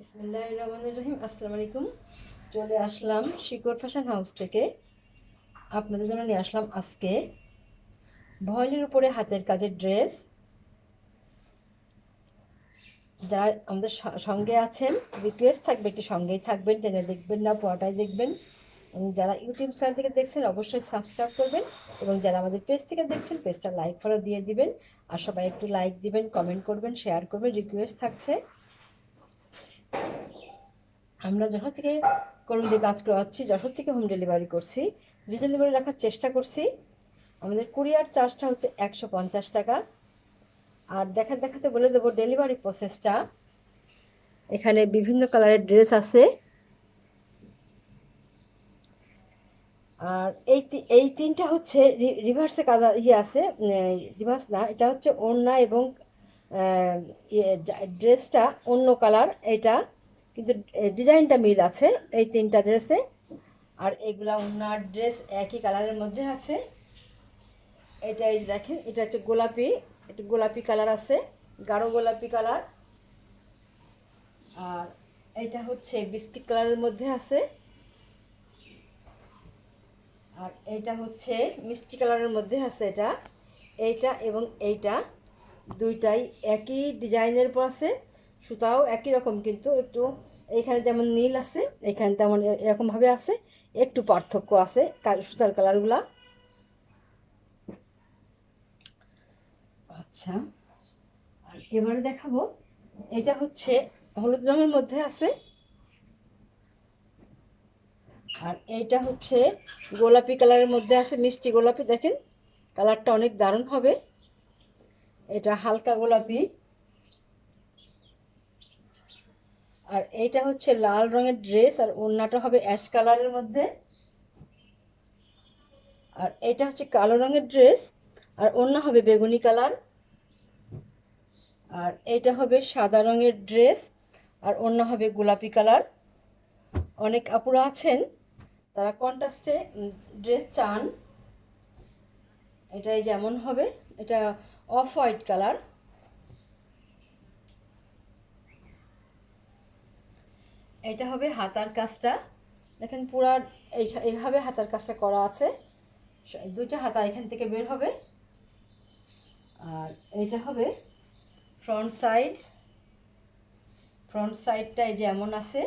রহিম, আসসালামু আলাইকুম। চলে আসলাম শিকড় ফ্যাশন হাউস থেকে। আপনাদের জন্য নিয়ে আসলাম আজকে ভয়েলের উপরে হাতের কাজের ড্রেস। যারা আমাদের সঙ্গে আছেন রিকোয়েস্ট থাকবে, একটু সঙ্গেই থাকবেন টেনে দেখবেন না পড়াটাই দেখবেন। যারা ইউটিউব চ্যানেল থেকে দেখছেন, অবশ্যই সাবস্ক্রাইব করবেন এবং যারা আমাদের পেজ থেকে দেখছেন পেজটা লাইক ফলো দিয়ে দিবেন। আর সবাই একটু লাইক দিবেন কমেন্ট করবেন শেয়ার করবেন রিকোয়েস্ট থাকছে। আমরা যশোর থেকে কোনো দিয়ে কাজ করাচ্ছি যশোর থেকে হোম ডেলিভারি করছি রিজনেবল রাখার চেষ্টা করছি, আমাদের কুরিয়ার চার্জটা হচ্ছে একশো পঞ্চাশ টাকা। আর দেখা দেখাতে বলে দেবো ডেলিভারি প্রসেসটা এখানে বিভিন্ন কালারের ড্রেস আছে। আর এই এই তিনটা হচ্ছে রিভার্সে কাদা ইয়ে আছে রিভার্স না, এটা হচ্ছে ওড়না এবং ড্রেসটা অন্য কালার, এটা কিন্তু ডিজাইনটা মিল আছে এই তিনটা ড্রেসে। আর এগুলা ওনার ড্রেস একই কালারের মধ্যে আছে। এটা এই দেখেন, এটা হচ্ছে গোলাপি এটা গোলাপি কালার আছে, গাঢ় গোলাপি কালার। আর এটা হচ্ছে বিস্কিট কালারের মধ্যে আছে। আর এইটা হচ্ছে মিষ্টি কালারের মধ্যে আছে এটা। এইটা এবং এইটা। দুইটাই একই ডিজাইনের উপর আছে, সুতাও একই রকম, কিন্তু একটু এইখানে যেমন নীল আছে, এখানে তেমন এরকমভাবে আছে, একটু পার্থক্য আছে সুতার কালারগুলা। আচ্ছা আর এবারে দেখাবো, এটা হচ্ছে হলুদ রঙের মধ্যে আছে, আর এইটা হচ্ছে গোলাপি কালারের মধ্যে আছে, মিষ্টি গোলাপি, দেখেন, কালারটা অনেক দারুণ হবে। এটা হালকা গোলাপি। আর এইটা হচ্ছে লাল রঙের ড্রেস, আর ওড়নাটা হবে অ্যাশ কালারের মধ্যে। আর এটা হচ্ছে কালো রঙের ড্রেস, আর ওড়না হবে বেগুনি কালার। আর এইটা হবে সাদা রঙের ড্রেস, আর ওড়না হবে গোলাপি কালার। অনেক আপুরা আছেন, তারা কন্ট্রাস্টে ড্রেস চান। এটাই যেমন হবে, এটা অফ হোয়াইট কালার এটা হবে হাতার কাজটা। দেখেন পুরা এই, এইভাবে হাতার কাজটা করা আছে। দুইটা হাতা এখান থেকে বের হবে। আর এটা হবে ফ্রন্ট সাইড ফ্রন্ট সাইডটা এই যে এমন আছে।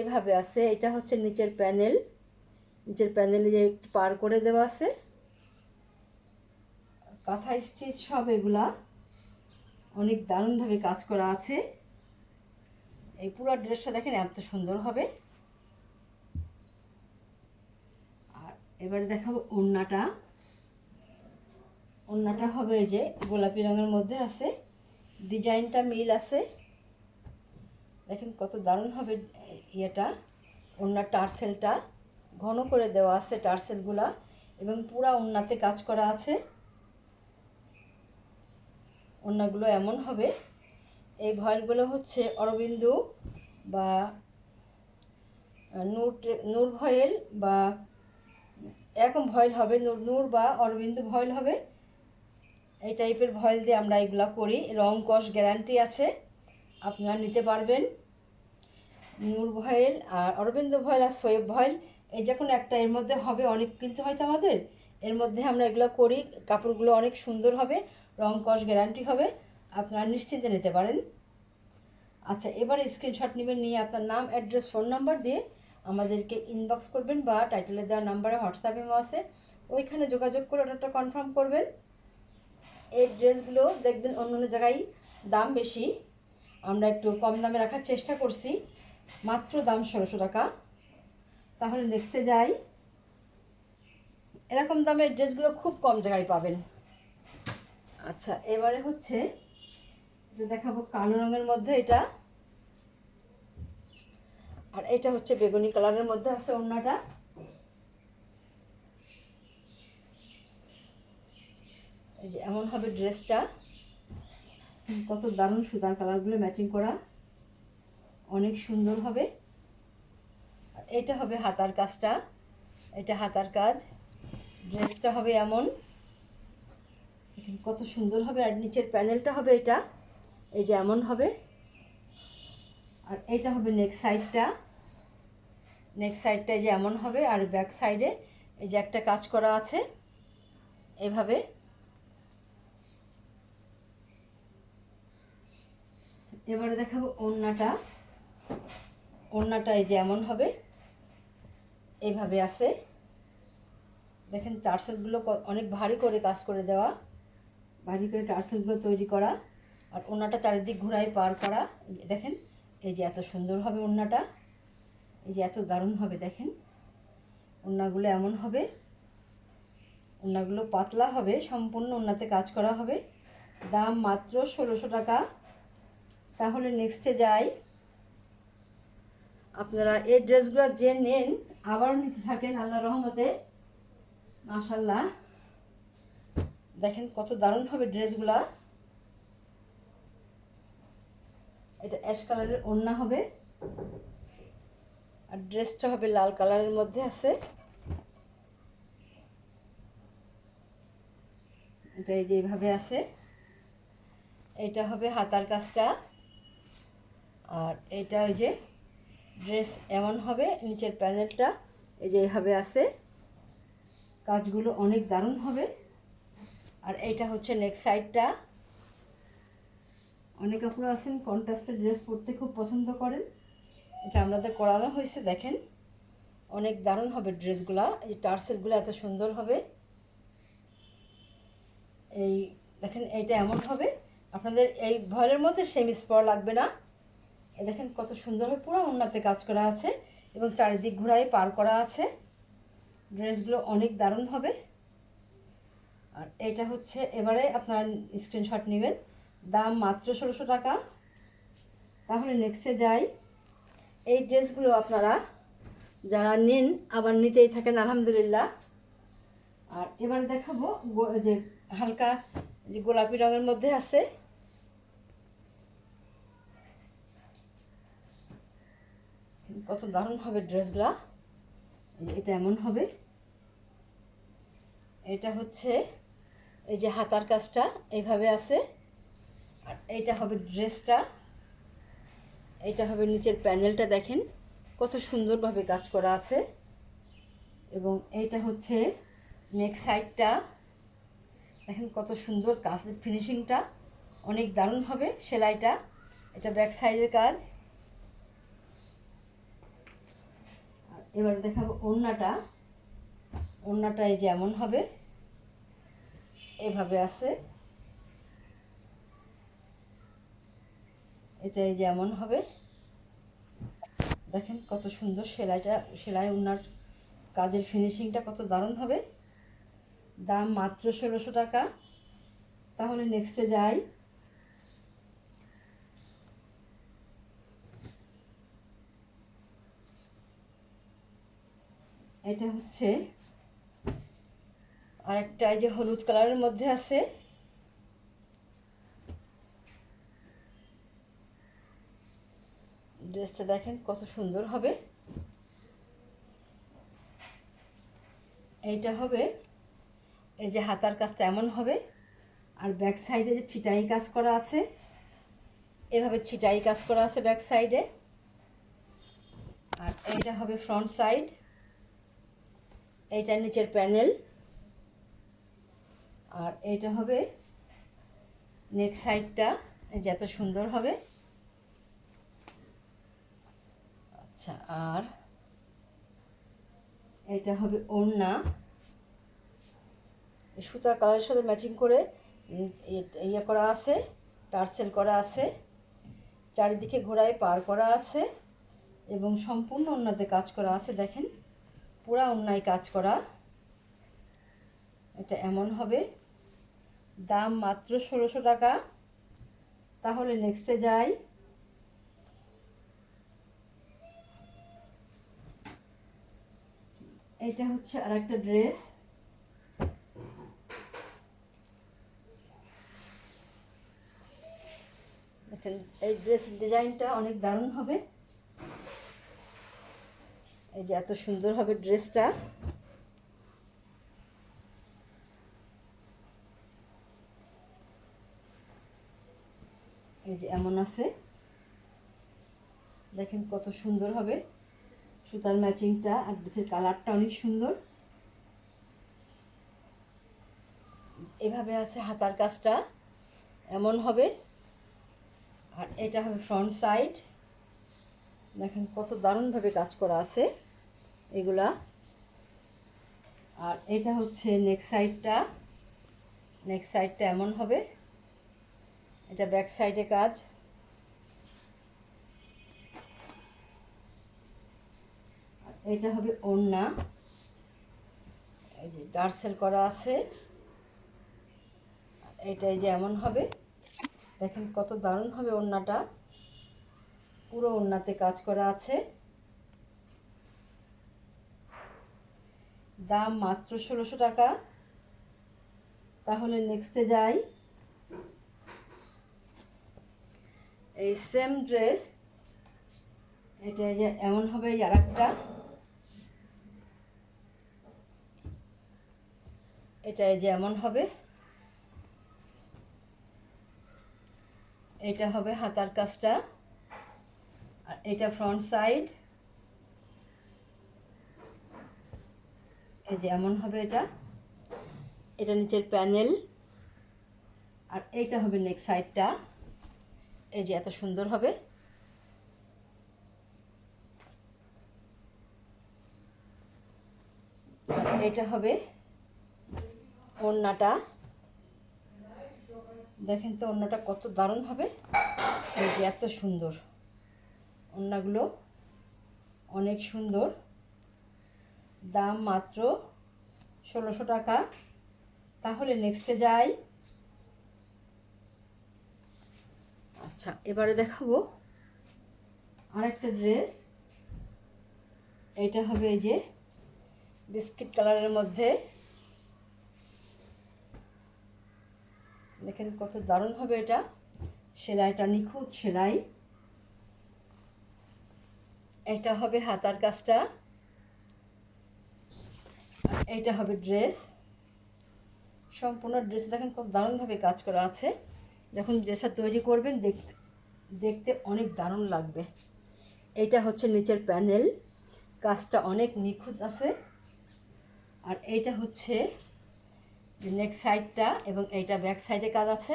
এভাবে আছে। এটা হচ্ছে নিচের প্যানেল নিচের প্যানেলে যে একটু পার করে দেওয়া আছে। কাঁথা স্টিচ সব এগুলা। অনেক দারুণভাবে কাজ করা আছে। এই পুরো ড্রেসটা দেখেন এত সুন্দর হবে। আর এবারে দেখাবো ওড়নাটা। ওড়নাটা হবে যে গোলাপি রঙের মধ্যে আছে। ডিজাইনটা মিল আছে। দেখেন কত দারুণ হবে ইয়েটা, ওড়নার টার্সেলটা। ঘন করে দেওয়া আছে টার্সেলগুলা এবং পুরা ওড়নাতে কাজ করা আছে। ওড়নাগুলো এমন হবে। এই ভয়েলগুলো হচ্ছে অরবিন্দু বা নূর নূর ভয়েল বা, এরকম ভয়েল হবে, নূর নূর বা অরবিন্দু ভয়েল হবে। এই টাইপের ভয়েল দিয়ে আমরা এগুলা করি। রং কস গ্যারান্টি আছে, আপনারা নিতে পারবেন। নূর ভয়েল আর অরবিন্দ ভয়েল আর সোয়েব ভয়েল, এই যখন একটা, এর মধ্যে হবে অনেক কিন্তু হয়তো আমাদের। এর মধ্যে আমরা এগুলো করি, কাপড়গুলো অনেক সুন্দর হবে। রং কস গ্যারান্টি হবে, আপনারা নিশ্চিন্তে নিতে পারেন। আচ্ছা এবারে স্ক্রিনশট নেবেন, নিয়ে আপনার নাম অ্যাড্রেস ফোন নাম্বার দিয়ে আমাদেরকে ইনবক্স করবেন বা টাইটেলে দেওয়া নাম্বারে হোয়াটসঅ্যাপে আছে। ওইখানে যোগাযোগ করে অর্ডারটা কনফার্ম করবেন। এই ড্রেসগুলো দেখবেন অন্য অন্য জায়গায় দাম বেশি। আমরা একটু কম দামে রাখার চেষ্টা করছি। মাত্র দাম ষোলোশো টাকা। তাহলে নেক্সটে যাই। এরকম দামের ড্রেসগুলো খুব কম জায়গায় পাবেন। আচ্ছা এবারে হচ্ছে দেখাবো কালো রঙের মধ্যে এটা। আর এটা হচ্ছে বেগুনি কালারের মধ্যে আছে ওড়নাটা। এই যে এমন হবে ড্রেসটা। কত দারুণ সুতার কালারগুলো ম্যাচিং করা। অনেক সুন্দর হবে। এটা হবে হাতার কাজটা। এটা হাতার কাজ। ড্রেসটা হবে এমন। কত সুন্দর হবে আর নিচের প্যানেলটা হবে এটা। এই যে এমন হবে। এইটা হবে নেক সাইডটা নেক সাইডটা যে এমন হবে আর ব্যাক সাইডে এই যে একটা কাজ করা আছে। এভাবে। এবারে দেখাবো ওড়নাটা। ওড়নাটা এই যে এমন হবে। এভাবে আছে। দেখেন টার্সেলগুলো অনেক ভারী করে কাজ করে দেওয়া। ভারী করে টার্সেলগুলো তৈরি করা আর ওড়নাটা চারিদিক ঘোরায় পার করা। দেখেন, এই যে এত সুন্দর হবে ওড়নাটা, এই যে এত দারুণ হবে, দেখেন। ওড়নাগুলো এমন হবে, ওড়নাগুলো পাতলা হবে, সম্পূর্ণ ওড়নাতে কাজ করা হবে। দাম মাত্র ষোলোশো টাকা। তাহলে নেক্সটে যাই। আপনারা এই ড্রেসগুলো যে নেন, আবারও নিতে থাকেন আল্লাহ রহমতে। মাশাল্লাহ দেখেন কত দারুণ হবে ড্রেসগুলা। এটা অ্যাশ কালারের ওড়না হবে। আর ড্রেসটা হবে লাল কালারের মধ্যে আছে। এটা এই যে এইভাবে আছে। এটা হবে হাতার কাজটা। আর এটা ওই যে ড্রেস এমন হবে নিচের প্যানেলটা। এই যে এইভাবে আছে। কাজগুলো অনেক দারুণ হবে। আর এইটা হচ্ছে নেক্সট সাইডটা অনেক আপনারা আছেন কন্ট্রাস্টের ড্রেস পরতে খুব পছন্দ করেন। এটা আমাদের করানো হয়েছে, দেখেন। অনেক দারুণ হবে ড্রেসগুলা এই টার্সেলগুলো এত সুন্দর হবে। এই, দেখেন, এইটা এমন হবে। আপনাদের এই ভয়েলের মধ্যে সেমিস পরা লাগবে না। এই দেখেন, কত সুন্দর হবে পুরো উন্নতে কাজ করা আছে এবং চারিদিক ঘোরায় পার করা আছে। ড্রেসগুলো অনেক দারুণ হবে। আর এটা হচ্ছে, এবারে আপনারা স্ক্রিনশট নেবেন। দাম মাত্র ষোলোশো টাকা। তাহলে নেক্সটে যাই। এই ড্রেসগুলো আপনারা যারা নেন, আবার নিতেই থাকেন, আলহামদুলিল্লাহ। আর এবারে দেখাবো যে হালকা যে গোলাপি রঙের মধ্যে আছে। কত দারুণ হবে ড্রেসগুলা। এটা এমন হবে। এটা হচ্ছে এই যে হাতার কাজটা এইভাবে আছে। আর এইটা হবে ড্রেসটা। এইটা হবে নিচের প্যানেলটা দেখেন, কত সুন্দরভাবে কাজ করা আছে। এবং এইটা হচ্ছে নেক সাইডটা। দেখেন কত সুন্দর কাজের ফিনিশিংটা। অনেক দারুণ হবে সেলাইটা। এটা ব্যাক সাইডের কাজ। এবার দেখাবো ওড়নাটা। ওড়নাটা এই যেমন হবে। এভাবে আছে। এটাই যেমন হবে। দেখেন কত সুন্দর সেলাইটা, সেলাই ওনার কাজের ফিনিশিংটা কত দারুণ হবে। দাম মাত্র ষোলোশো টাকা। তাহলে নেক্সটে যাই। এটা হচ্ছে আরেকটা এই যে হলুদ কালারের মধ্যে আছে। ড্রেসটা দেখেন কত সুন্দর হবে। এইটা হবে, এই যে হাতার কাজটা এমন হবে, আর ব্যাক সাইডে যে ছিটাই কাজ করা আছে, এভাবে ছিটাই কাজ করা আছে ব্যাক সাইডে। আর এইটা হবে ফ্রন্ট সাইড। এইটার নিচের প্যানেল। আর এইটা হবে নেক সাইডটা যত সুন্দর হবে। আচ্ছা আর এটা হবে ওড়না। সুতা কালারের সাথে ম্যাচিং করে ইয়ে করা আছে, টার্সেল করা আছে, চারিদিকে ঘোড়ায় পার করা আছে, এবং সম্পূর্ণ ওড়নাতে কাজ করা আছে, দেখেন। পুরা অন্যায় কাজ করা। এটা এমন হবে। দাম মাত্র ষোলোশো টাকা। তাহলে নেক্সটে যাই। এটা হচ্ছে আর একটা ড্রেস দেখেন, এই ড্রেস ডিজাইনটা অনেক দারুণ হবে। এই যে এত সুন্দর হবে ড্রেসটা এই যে এমন আছে। দেখেন কত সুন্দর হবে। সুতার ম্যাচিংটা আর ড্রেসের কালারটা অনেক সুন্দর। এভাবে আছে হাতার কাজটা। এমন হবে। আর এটা হবে ফ্রন্ট সাইড দেখেন কত দারুণভাবে কাজ করা আছে এগুলা। আর এটা হচ্ছে নেক সাইডটা নেক সাইডটা এমন হবে। এটা ব্যাক সাইডে কাজ। এটা হবে ওড়না। এই যে ডার্সেল করা আছে। আর এটা এই যে এমন হবে। দেখেন কত দারুণ হবে ওড়নাটা। পুরো ওড়নাতে কাজ করা আছে। দাম মাত্র ষোলোশো টাকা। তাহলে নেক্সটে যাই। এই সেম ড্রেস এটা যে এমন হবে আর একটা এটা যে এমন হবে। এটা হবে হাতার কাজটা। আর এটা ফ্রন্ট সাইড এই যে এমন হবে এটা। এটা নিচের প্যানেল আর এইটা হবে নেক্সট সাইডটা এই যে এত সুন্দর হবে। এটা হবে ওড়নাটা। দেখেন তো ওড়নাটা কত দারুণ হবে। এই যে এত সুন্দর। ওড়নাগুলো অনেক সুন্দর। দাম মাত্র ষোলোশো টাকা। তাহলে নেক্সটে যাই। আচ্ছা এবারে দেখাবো আরেকটা ড্রেস। এটা হবে এই যে বিস্কিট কালারের মধ্যে। দেখেন কত দারুণ হবে এটা। সেলাইটা নিখুঁত সেলাই। এটা হবে হাতার কাজটা। এইটা হবে ড্রেস। সম্পূর্ণ ড্রেস দেখেন কত দারুণভাবে কাজ করা আছে। যখন ড্রেসটা তৈরি করবেন, দেখতে দেখতে অনেক দারুণ লাগবে। এইটা হচ্ছে নিচের প্যানেল। কাজটা অনেক নিখুঁত আছে। আর এইটা হচ্ছে নেক সাইডটা এবং এইটা ব্যাক সাইডে কাজ আছে।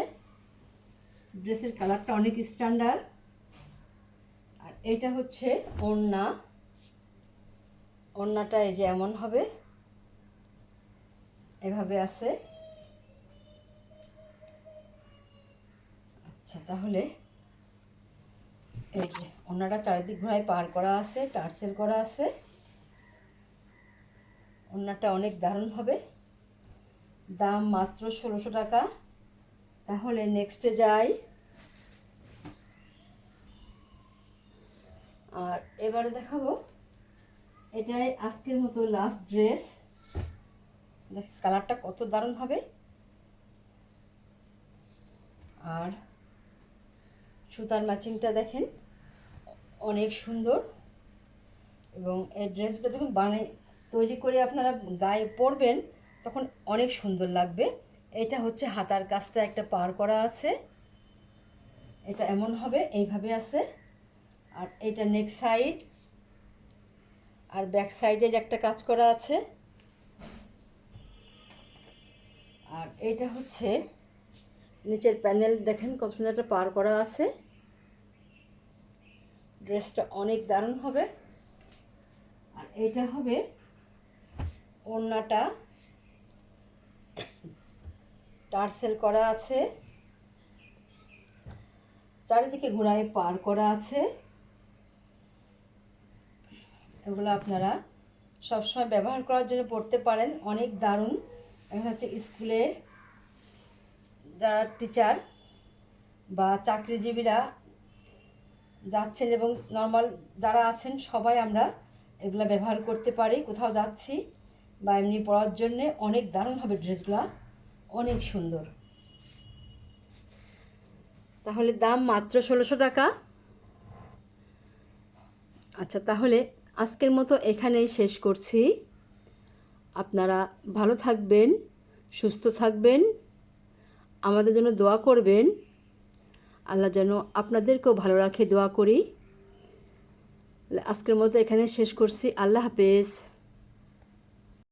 ড্রেসের কালারটা অনেক স্ট্যান্ডার্ড আর এইটা হচ্ছে ওড়না। ওড়নাটা এই যে এমন হবে। এভাবে আছে। আচ্ছা তাহলে এই যে ওনারা চারিদিক ঘোড়ায় পার করা আছে, টার্সেল করা আছে। ওনারটা অনেক দারুণ হবে। দাম মাত্র ষোলোশো টাকা। তাহলে নেক্সটে যাই। আর এবারে দেখাবো, এটাই আজকের মতো লাস্ট ড্রেস দেখ কালারটা কত দারুণ হবে। আর সুতার ম্যাচিংটা দেখেন। অনেক সুন্দর। এবং এই ড্রেসগুলো যখন বানাই, তৈরি করে আপনারা গায়ে পরবেন, তখন অনেক সুন্দর লাগবে। এটা হচ্ছে হাতার কাজটা একটা পার করা আছে। এটা এমন হবে, এইভাবে আছে। আর এটা নেক সাইড। আর ব্যাক সাইডে যে একটা কাজ করা আছে। আর এটা হচ্ছে নিচের প্যানেল, দেখেন কত সুন্দর একটা পার করা আছে। ড্রেসটা অনেক দারুণ হবে। আর এটা হবে ওড়নাটা। টার্সেল করা আছে। চারিদিকে ঘোড়ায় পার করা আছে। এগুলো আপনারা সবসময় ব্যবহার করার জন্য পড়তে পারেন। অনেক দারুণ। এখন হচ্ছে স্কুলে যারা টিচার বা চাকরিজীবীরা যাচ্ছেন এবং নর্মাল যারা আছেন সবাই আমরা এগুলো ব্যবহার করতে পারি, কোথাও যাচ্ছি বা এমনি পড়ার জন্যে অনেক দারুণ হবে ড্রেসগুলো, অনেক সুন্দর। তাহলে দাম মাত্র ষোলোশো টাকা। আচ্ছা তাহলে আজকের মতো এখানেই শেষ করছি। আপনারা ভালো থাকবেন, সুস্থ থাকবেন, আমাদের জন্য দোয়া করবেন। আল্লাহ যেন আপনাদেরকেও ভালো রাখে দোয়া করি। আজকের মতো এখানে শেষ করছি। আল্লাহ হাফেজ।